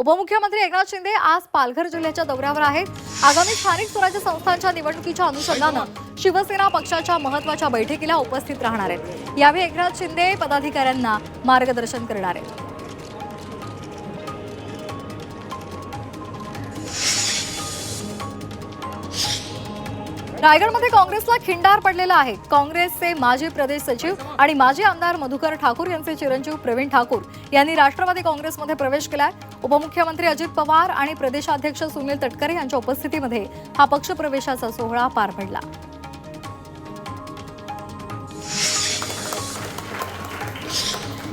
उपमुख्यमंत्री एकनाथ शिंदे आज पालघर जिल्ह्याच्या दौऱ्यावर आहेत. आगामी स्थानिक स्वराज्य संस्थांच्या निवडणुकीच्या अनुषंगानं शिवसेना पक्षाच्या महत्त्वाच्या बैठकीला उपस्थित राहणार आहेत. यावेळी एकनाथ शिंदे पदाधिकाऱ्यांना मार्गदर्शन करणार आहेत. रायगडमध्ये काँग्रेसला खिंडार पडलेला आहे. काँग्रेसचे माजी प्रदेश सचिव आणि माजी आमदार मधुकर ठाकूर यांचे चिरंजीव प्रवीण ठाकूर यांनी राष्ट्रवादी काँग्रेसमध्ये प्रवेश केलाय. उपमुख्यमंत्री अजित पवार आणि प्रदेशाध्यक्ष सुनील तटकरे यांच्या उपस्थितीमध्ये हा पक्षप्रवेशाचा सोहळा पार पडला.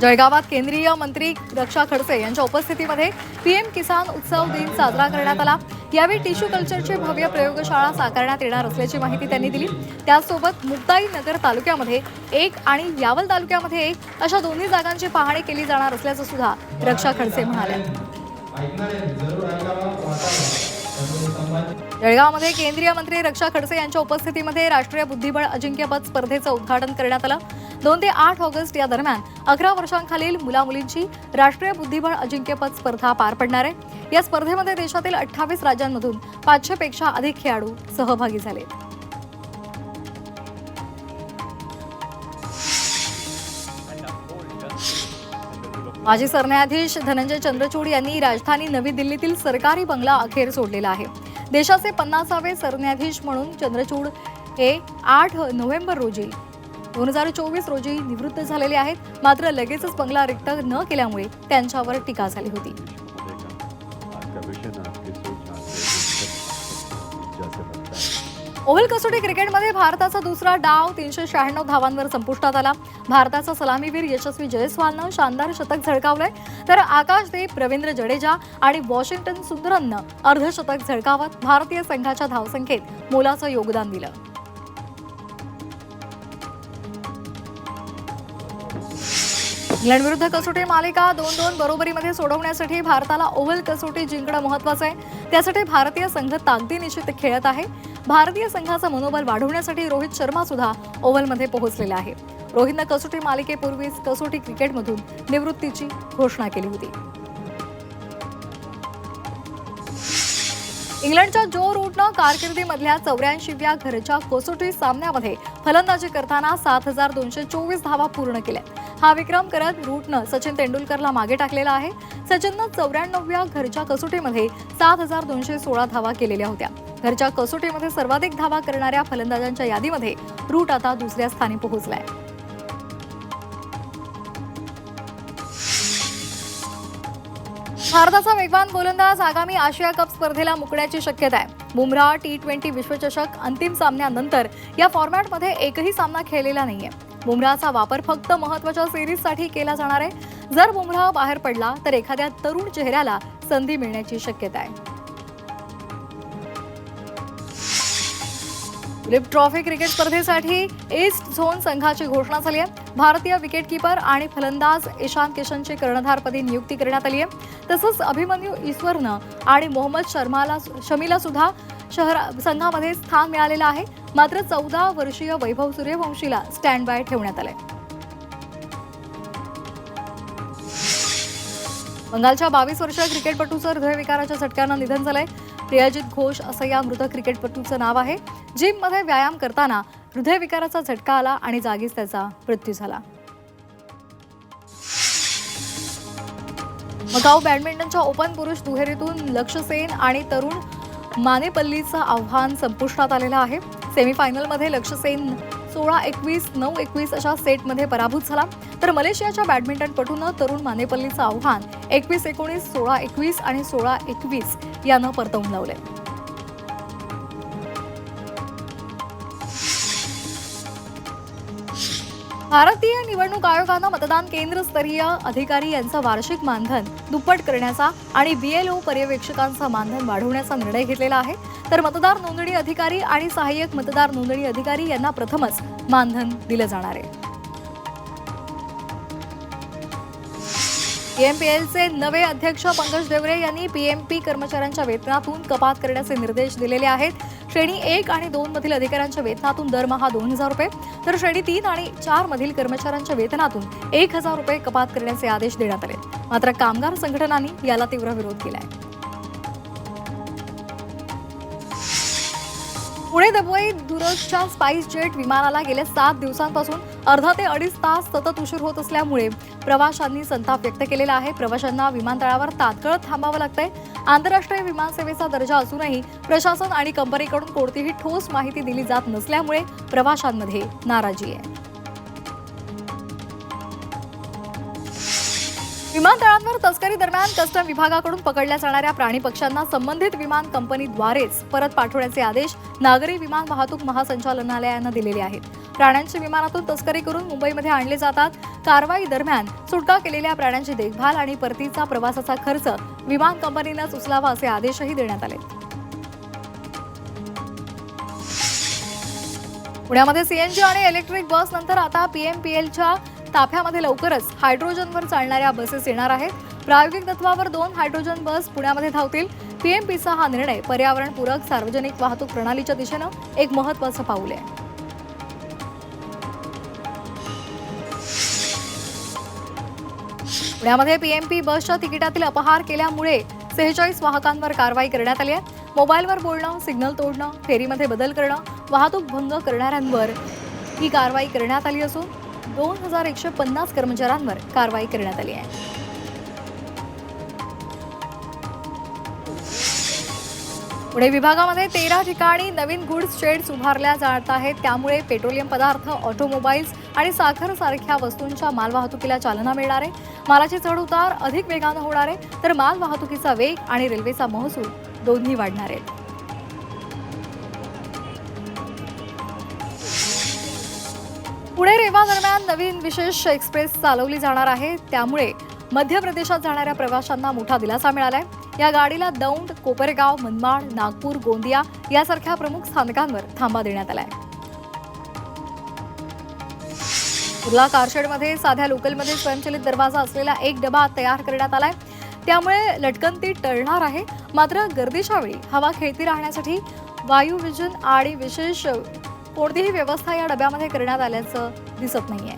जळगावात केंद्रीय मंत्री रक्षा खडसे यांच्या उपस्थितीमध्ये पीएम किसान उत्सव दिन साजरा करण्यात आला. यावेळी टिश्यू कल्चरची भव्य प्रयोगशाळा साकारण्यात येणार असल्याची माहिती त्यांनी दिली. त्याचसोबत मुक्ताई नगर तालुक्यामध्ये एक आणि यावल तालुक्यामध्ये एक अशा दोन्ही जागांची पाहणी केली जाणार असल्याचं सुद्धा रक्षा खडसे म्हणाले जळगावमध्ये केंद्रीय मंत्री रक्षा खडसे यांच्या उपस्थितीमध्ये राष्ट्रीय बुद्धिबळ अजिंक्यपद स्पर्धेचं उद्घाटन करण्यात आलं. दोन ते आठ ऑगस्ट या दरम्यान अकरा वर्षांखालील मुलामुलींची राष्ट्रीय बुद्धिबळ अजिंक्यपद स्पर्धा पार पडणार आहे. या स्पर्धेमध्ये देशातील अठ्ठावीस राज्यांमधून पाचशे पेक्षा अधिक खेळाडू सहभागी झाले. माजी सरन्यायाधीश धनंजय चंद्रचूड यांनी राजधानी नवी दिल्लीतील सरकारी बंगला अखेर सोडलेला आहे. देशाचे पन्नासावे सरन्यायाधीश म्हणून चंद्रचूड हे आठ नोव्हेंबर रोजी दोन हजार चोवीस रोजी निवृत्त झालेले आहेत. मात्र लगेचच बंगला रिक्त न केल्यामुळे त्यांच्यावर टीका झाली होती. जैसे लगता है ओव्हल कसोटी क्रिकेटमध्ये भारताचा दुसरा डाव तीनशे शहाण्णव धावांवर संपुष्टात आला. भारताचा सलामीवीर यशस्वी जयस्वालनं शानदार शतक झळकावलंय. तर आकाशदीप रवींद्र जडेजा आणि वॉशिंग्टन सुंदरननं अर्धशतक झळकावत भारतीय संघाच्या धावसंख्येत मोलाचं योगदान दिलं. इंग्लंडविरुद्ध कसोटी मालिका दोन दोन बरोबरीमध्ये सोडवण्यासाठी भारताला ओव्हल कसोटी जिंकणं महत्वाचं आहे. त्यासाठी भारतीय संघ ताकदीनिशी खेळत आहे. भारतीय संघाचं मनोबल वाढवण्यासाठी रोहित शर्मा सुद्धा ओव्हलमध्ये पोहोचलेला आहे. रोहितनं कसोटी मालिकेपूर्वीच कसोटी क्रिकेटमधून निवृत्तीची घोषणा केली होती. इंग्लंडच्या जो रूटनं कारकिर्दीमधल्या चौऱ्याऐंशीव्या घरच्या कसोटी सामन्यामध्ये फलंदाजी करताना सात हजार दोनशे चोवीस धावा पूर्ण केल्या. हा विक्रम करत रूटनं सचिन तेंडुलकरला मागे टाकलेला आहे. सचिननं चौऱ्याण्णवव्या घरच्या कसोटीमध्ये सात हजार दोनशे सोळा धावा केलेल्या होत्या. घरच्या कसोटीमध्ये सर्वाधिक धावा करणाऱ्या फलंदाजांच्या यादीमध्ये रूट आता दुसऱ्या स्थानी पोहोचलाय. भारताचा वेगवान गोलंदाज आगामी आशिया कप स्पर्धेला मुकण्याची शक्यता आहे बुमराह टी ट्वेंटी विश्वचषक अंतिम सामन्यानंतर या फॉर्मॅटमध्ये एकही सामना खेळलेला नाहीये. बुमराहचा वापर फक्त महत्त्वाच्या सिरीजसाठी केला जाणार आहे. जर बुमराह बाहेर पडला तर एखाद्या तरुण चेहऱ्याला संधी मिळण्याची शक्यता आहे लिप ट्रॉफी क्रिकेट स्पर्धेसाठी ईस्ट झोन संघाची घोषणा झाली आहे. भारतीय विकेटकीपर आणि फलंदाज ईशान किशनची कर्णधारपदी नियुक्ती करण्यात आली आहे. तसंच अभिमन्यू ईश्वरनं आणि मोहम्मद शर्माला शमीला सुद्धा शहरा संघामध्ये स्थान मिळालेलं आहे. मात्र चौदा वर्षीय वैभव सूर्यवंशीला स्टँड बाय ठेवण्यात आलंय. बंगालच्या बावीस वर्षीय क्रिकेटपटूचं हृदयविकाराच्या झटक्यानं निधन झालंय. प्रियाजित घोष असं या मृत क्रिकेटपटूचं नाव आहे. जिममध्ये व्यायाम करताना हृदयविकाराचा झटका आला आणि जागीच त्याचा मृत्यू झाला. मकाऊ बॅडमिंटनच्या ओपन पुरुष दुहेरीतून लक्ष्य सेन आणि तरुण मानेपल्लीचं आव्हान संपुष्टात आलेलं आहे. सेमीफायनलमध्ये लक्ष्य सेन सोळा एकवीस नऊ एकवीस अशा सेटमध्ये पराभूत झाला. तर मलेशियाच्या बॅडमिंटनपटूनं तरुण मानेपल्लीचं आव्हान एकवीस एकोणीस सोळा एकवीस आणि सोळा एकवीस यानं परतवून लावले भारतीय निवडणूक आयोगानं मतदान केंद्रस्तरीय अधिकारी यांचं वार्षिक मानधन दुप्पट करण्याचा आणि बीएलओ पर्यवेक्षकांचं मानधन वाढवण्याचा निर्णय घेतलेला आहे. तर मतदार नोंदणी अधिकारी आणि सहाय्यक मतदार नोंदणी अधिकारी यांना प्रथमच मानधन दिलं जाणार आहे. एमपीएलचे नवे अध्यक्ष पंकज देवरे यांनी पीएमपी कर्मचाऱ्यांच्या वेतनातून कपात करण्याचे निर्देश दिलेले आहेत. श्रेणी एक आणि दोन मधील अधिकाऱ्यांच्या वेतनातून दरमहा दोन हजार रुपये तर श्रेणी तीन आणि चार मधील कर्मचाऱ्यांच्या वेतनातून एक हजार रुपये कपात करण्याचे आदेश देण्यात आले. मात्र कामगार संघटनांनी याला तीव्र विरोध केला आहे पुणे दुबई दुरजच्या स्पाइस जेट विमानाला गेल्या सात दिवसांपासून अर्धा ते अडीच तास सतत उशीर होत असल्यामुळे प्रवाशांनी संताप व्यक्त केलेला आहे. प्रवाशांना विमानतळावर तात्काळ थांबावं लागतंय. आंतरराष्ट्रीय विमानसेवेचा दर्जा असूनही प्रशासन आणि कंपनीकडून कोणतीही ठोस माहिती दिली जात नसल्यामुळे प्रवाशांमध्ये नाराजी आहे. विमानतळांवर तस्करी दरम्यान कस्टम विभागाकडून पकडल्या जाणाऱ्या प्राणी पक्ष्यांना संबंधित विमान कंपनीद्वारेच परत पाठवण्याचे आदेश नागरी विमान वाहतूक महासंचालनालयानं दिलेले आहेत. प्राण्यांची विमानातून तस्करी करून मुंबईमध्ये आणले जातात. कारवाई दरम्यान सुटका केलेल्या प्राण्यांची देखभाल आणि परतीचा प्रवासाचा खर्च विमान कंपनीनंच उचलावा असे आदेशही देण्यात आले पुण्यामध्ये सीएनजी आणि इलेक्ट्रिक बस नंतर आता पीएमपीएलच्या ताफ्यामध्ये लवकरच हायड्रोजनवर चालणाऱ्या बसेस येणार आहेत. प्रायोगिक तत्वावर दोन हायड्रोजन बस पुण्यामध्ये धावतील. पीएमपीचा हा निर्णय पर्यावरणपूरक सार्वजनिक वाहतूक प्रणालीच्या दिशेनं एक महत्वाचं पाऊल आहे. पुण्यामध्ये पीएमपी बसच्या तिकिटातील अपहार केल्यामुळे सेहेचाळीस वाहकांवर कारवाई करण्यात आली आहे. मोबाईलवर बोलणं सिग्नल तोडणं फेरीमध्ये बदल करणं वाहतूक भंग करणाऱ्यांवर ही कारवाई करण्यात आली असून दोन हजार एकशे पन्नास कर्मचाऱ्यांवर कारवाई करण्यात आली आहे. पुणे विभागामध्ये तेरा ठिकाणी नवीन गुड्स शेड्स उभारल्या जात आहेत. त्यामुळे पेट्रोलियम पदार्थ ऑटोमोबाईल्स आणि साखर सारख्या वस्तूंच्या मालवाहतुकीला चालना मिळणार आहे. मालाचे चढ उतार अधिक वेगानं होणार आहे तर माल वाहतुकीचा वेग आणि रेल्वेचा महसूल दोन्ही वाढणार आहेत. पुणे रेवा दरम्यान नवीन विशेष एक्सप्रेस चालवली जाणार आहे. त्यामुळे मध्य प्रदेशात जाणाऱ्या प्रवाशांना मोठा दिलासा मिळालाय. या गाडीला दौंड कोपरगाव मनमाड नागपूर गोंदिया यासारख्या प्रमुख स्थानकांवर थांबा देण्यात आलाय. कुर्ला कारशेडमध्ये साध्या लोकलमध्ये स्वयंचलित दरवाजा असलेला एक डबा तयार करण्यात आलाय. त्यामुळे लटकन ती टळणार आहे. मात्र गर्दीच्या वेळी हवा खेळती राहण्यासाठी वायुविजन आणि विशेष कोणतीही व्यवस्था या डब्यामध्ये करण्यात आल्याचं दिसत नाहीये.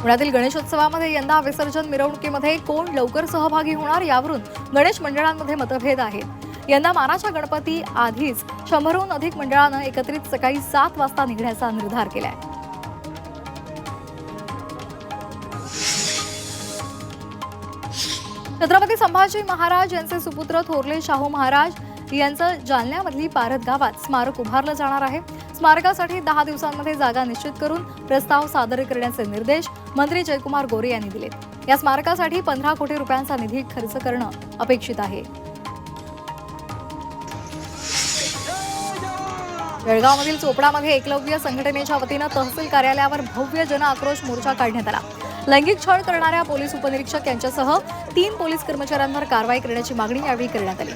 पुण्यातील गणेशोत्सवामध्ये यंदा विसर्जन मिरवणुकीमध्ये कोण लवकर सहभागी होणार यावरून गणेश मंडळांमध्ये मतभेद आहेत. यंदा मानाच्या गणपती आधीच शंभरहून अधिक मंडळानं एकत्रित सकाळी सात वाजता निघण्याचा निर्धार केलाय. छत्रपती संभाजी महाराज यांचे सुपुत्र थोरले शाहू महाराज यांचं जालन्यामधली पारत गावात स्मारक उभारलं जाणार आहे. स्मारकासाठी दहा दिवसांमध्ये जागा निश्चित करून प्रस्ताव सादर करण्याचे निर्देश मंत्री जयकुमार गोरे यांनी दिले या स्मारकासाठी पंधरा कोटी रुपयांचा निधी खर्च करणं अपेक्षित आहे. बेळगावमधील चोपडामध्ये एकलव्य संघटनेच्या वतीनं तहसील कार्यालयावर भव्य जन आक्रोश मोर्चा काढण्यात आला. लैंगिक छळ करणाऱ्या पोलीस उपनिरीक्षक यांच्यासह तीन पोलीस कर्मचाऱ्यांवर कारवाई करण्याची मागणी यावेळी करण्यात आली.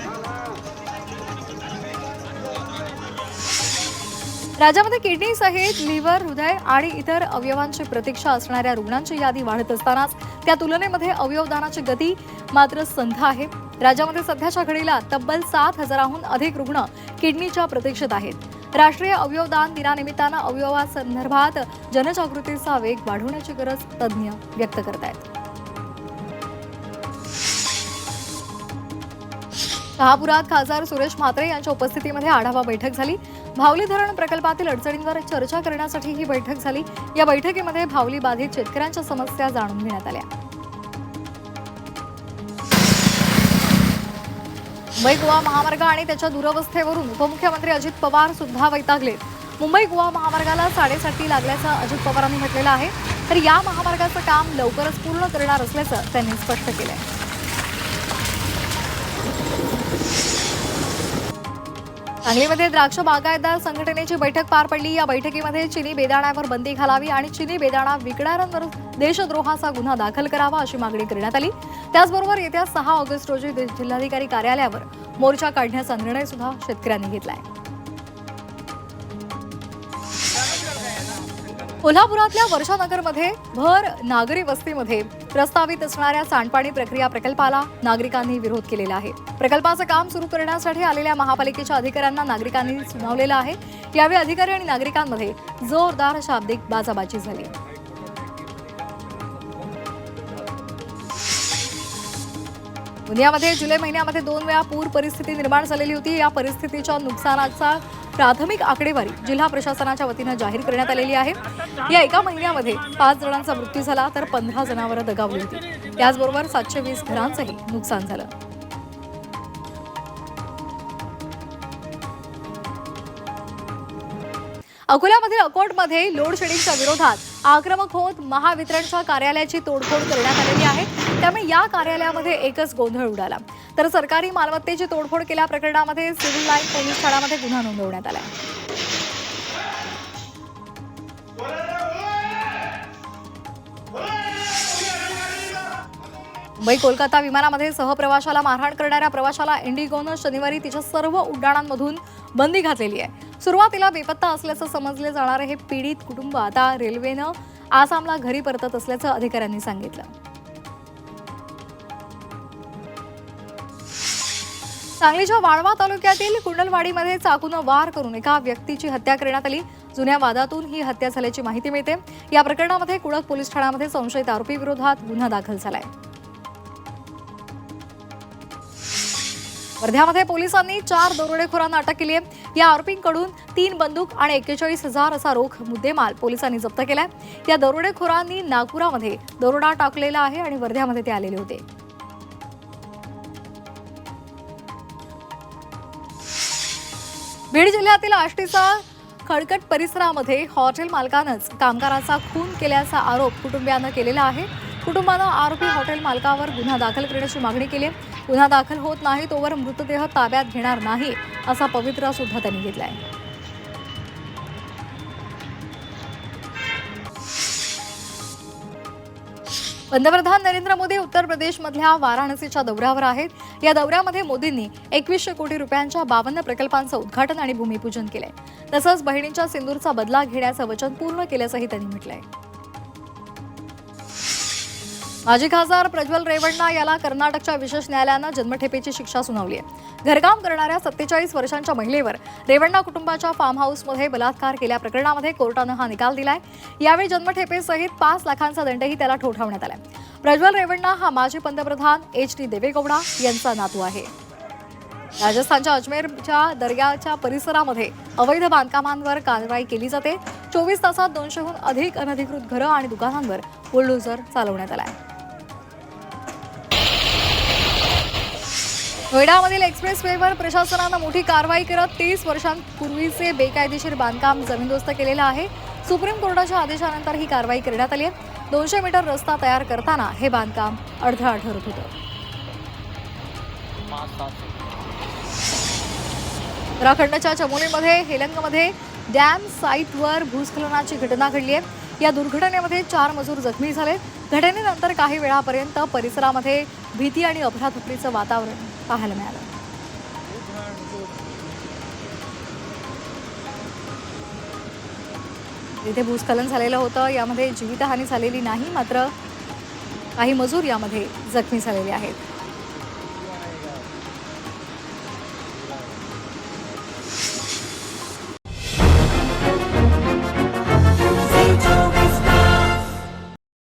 राज्यामध्ये किडनीसहित लिव्हर हृदय आणि इतर अवयवांची प्रतीक्षा असणाऱ्या रुग्णांची यादी वाढत असतानाच त्या तुलनेमध्ये अवयवदानाची गती मात्र संथ आहे. राज्यामध्ये सध्याच्या घडीला तब्बल सात हजाराहून अधिक रुग्ण किडनीच्या प्रतीक्षेत आहेत. राष्ट्रीय अवयवदान दिनानिमित्तानं अवयवासंदर्भात जनजागृतीचा वेग वाढवण्याची गरज तज्ज्ञ व्यक्त करत आहेत शहापुरात खासदार सुरेश म्हात्रे यांच्या उपस्थितीमध्ये आढावा बैठक झाली. भावली धरण प्रकल्पातील अडचणींवर चर्चा करण्यासाठी ही बैठक झाली. या बैठकीमध्ये भावली बाधित शेतकऱ्यांच्या समस्या जाणून घेण्यात आल्या. मुंबई गोवा महामार्ग आणि त्याच्या दुरवस्थेवरून उपमुख्यमंत्री अजित पवार सुद्धा वैतागलेत मुंबई गोवा महामार्गाला साडेसाठी लागल्याचं अजित पवारांनी म्हटलेलं आहे. तर या महामार्गाचं काम लवकरच पूर्ण करणार असल्याचं त्यांनी स्पष्ट केलं आहे सांगलीमध्ये द्राक्ष बागायतदार संघटनेची बैठक पार पडली. या बैठकीमध्ये चिनी बेदाण्यावर बंदी घालावी आणि चिनी बेदाणा विकणाऱ्यांवर देशद्रोहाचा गुन्हा दाखल करावा अशी मागणी करण्यात आली. त्याचबरोबर येत्या सहा ऑगस्ट रोजी जिल्हाधिकारी कार्यालयावर मोर्चा काढण्याचा निर्णय सुद्धा शेतकऱ्यांनी घेतलाय. कोल्हापुरातल्या वर्षानगरमध्ये भर नागरी वस्तीमध्ये प्रस्तावित असणाऱ्या सांडपाणी प्रक्रिया प्रकल्पाला नागरिकांनी विरोध केलेला आहे. प्रकल्पाचं काम सुरू करण्यासाठी आलेल्या महापालिकेच्या अधिकाऱ्यांना नागरिकांनी सुनावलेलं आहे. यावेळी अधिकारी आणि नागरिकांमध्ये जोरदार शाब्दिक बाजाबाजी झाली. दुनियामध्ये जुलै महिन्यामध्ये दोन वेळा पूर परिस्थिती निर्माण झालेली होती. या परिस्थितीच्या नुकसानाचा प्राथमिक आकडेवारी जिल्हा प्रशासनाच्या वतीनं जाहीर करण्यात आलेली आहे. या एका महिन्यामध्ये पाच जणांचा मृत्यू झाला तर पंधरा जनावरं दगावली होती. त्याचबरोबर सातशे वीस घरांचंही नुकसान झालं. अकोल्यामधील अकोटमध्ये लोड शेडिंगच्या विरोधात आक्रमक होत महावितरणच्या कार्यालयाची तोडफोड करण्यात आलेली आहे. त्यामुळे या कार्यालयामध्ये एकच गोंधळ उडाला. तर सरकारी मालमत्तेची तोडफोड केल्या प्रकरणामध्ये सिव्हिल लाईन पोलीस ठाण्यामध्ये गुन्हा नोंदवण्यात आला मुंबई कोलकाता विमानामध्ये सहप्रवाशाला मारहाण करणाऱ्या प्रवाशाला इंडिगोनं शनिवारी तिच्या सर्व उड्डाणांमधून बंदी घातलेली आहे. सुरुवातीला बेपत्ता असल्याचं समजले जाणारे हे पीडित कुटुंब आता रेल्वेनं आसामला घरी परतत असल्याचं अधिकाऱ्यांनी सांगितलं. सांगलीच्या वाळवा तालुक्यातील कुंडलवाडीमध्ये चाकूनं वार करून एका व्यक्तीची हत्या करण्यात आली. जुन्या वादातून ही हत्या झाल्याची माहिती मिळते. या प्रकरणामध्ये कुडक पोलीस ठाण्यामध्ये संशयित आरोपी विरोधात गुन्हा दाखल झालाय. वर्ध्यामध्ये पोलिसांनी चार दरोडेखोरांना अटक केली आहे या आरोपींकडून तीन बंदूक आणि एक्केचाळीस हजार असा रोख मुद्देमाल पोलिसांनी जप्त केलाय. या दरोडेखोरांनी नागपुरामध्ये दरोडा टाकलेला आहे आणि वर्ध्यामध्ये ते आलेले होते. बीड जिल्ह्यातील आष्टीचा खडकट परिसरामध्ये हॉटेल मालकानंच कामगाराचा खून केल्याचा आरोप कुटुंबियानं केलेला आहे. कुटुंबानं आरोपी हॉटेल मालकावर गुन्हा दाखल करण्याची मागणी केली गुन्हा दाखल होत नाही तोवर मृतदेह ताब्यात घेणार नाही असा पवित्रा सुद्धा त्यांनी आहे पंतप्रधान नरेंद्र मोदी उत्तर प्रदेशमधल्या वाराणसीच्या दौऱ्यावर आहेत. या दौऱ्यामध्ये मोदींनी एकवीसशे कोटी रुपयांच्या बावन्न प्रकल्पांचं उद्घाटन आणि भूमिपूजन केलंय. तसंच बहिणींच्या सिंदूरचा बदला घेण्याचं वचन पूर्ण केल्याचंही त्यांनी म्हटलंय. माजी खासदार प्रज्वल रेवण्णा याला कर्नाटकच्या विशेष न्यायालयानं जन्मठेपेची शिक्षा सुनावली आहे. घरकाम करणाऱ्या सत्तेचाळीस वर्षांच्या महिलेवर रेवण्णा कुटुंबाच्या फार्म हाऊसमध्ये बलात्कार केल्या प्रकरणामध्ये कोर्टानं हा निकाल दिलाय. यावेळी जन्मठेपेसहित पाच लाखांचा दंडही त्याला ठोठावण्यात आलाय. प्रज्वल रेवण्णा हा माजी पंतप्रधान एच डी देवेगौडा यांचा नातू आहे. राजस्थानच्या अजमेरच्या दर्याच्या परिसरामध्ये अवैध बांधकामांवर कारवाई केली जाते. चोवीस तासात दोनशेहून अधिक अनधिकृत घरं आणि दुकानांवर बुलडोझर चालवण्यात आलाय. नोएडामधील एक्सप्रेस वेवर प्रशासनानं मोठी कारवाई करत तीस वर्षांपूर्वीचे बेकायदेशीर बांधकाम जमीनदोस्त केलेलं आहे. सुप्रीम कोर्टाच्या आदेशानंतर ही कारवाई करण्यात आली आहे. दोनशे मीटर रस्ता तयार करताना हे बांधकाम अडथळा ठरत होतं. उत्तराखंडच्या चमोलीमध्ये हेलंगमध्ये डॅम साईटवर भूस्खलनाची घटना घडली आहे. या दुर्घटनेमध्ये चार मजूर जखमी झाले. घटनेनंतर काही वेळापर्यंत परिसरामध्ये भीती आणि अफरातफरीचं वातावरण पाहायला मिळालं. तिथे भूस्खलन झालेलं होतं यामध्ये जीवितहानी झालेली नाही मात्र काही मजूर यामध्ये जखमी झालेले आहेत.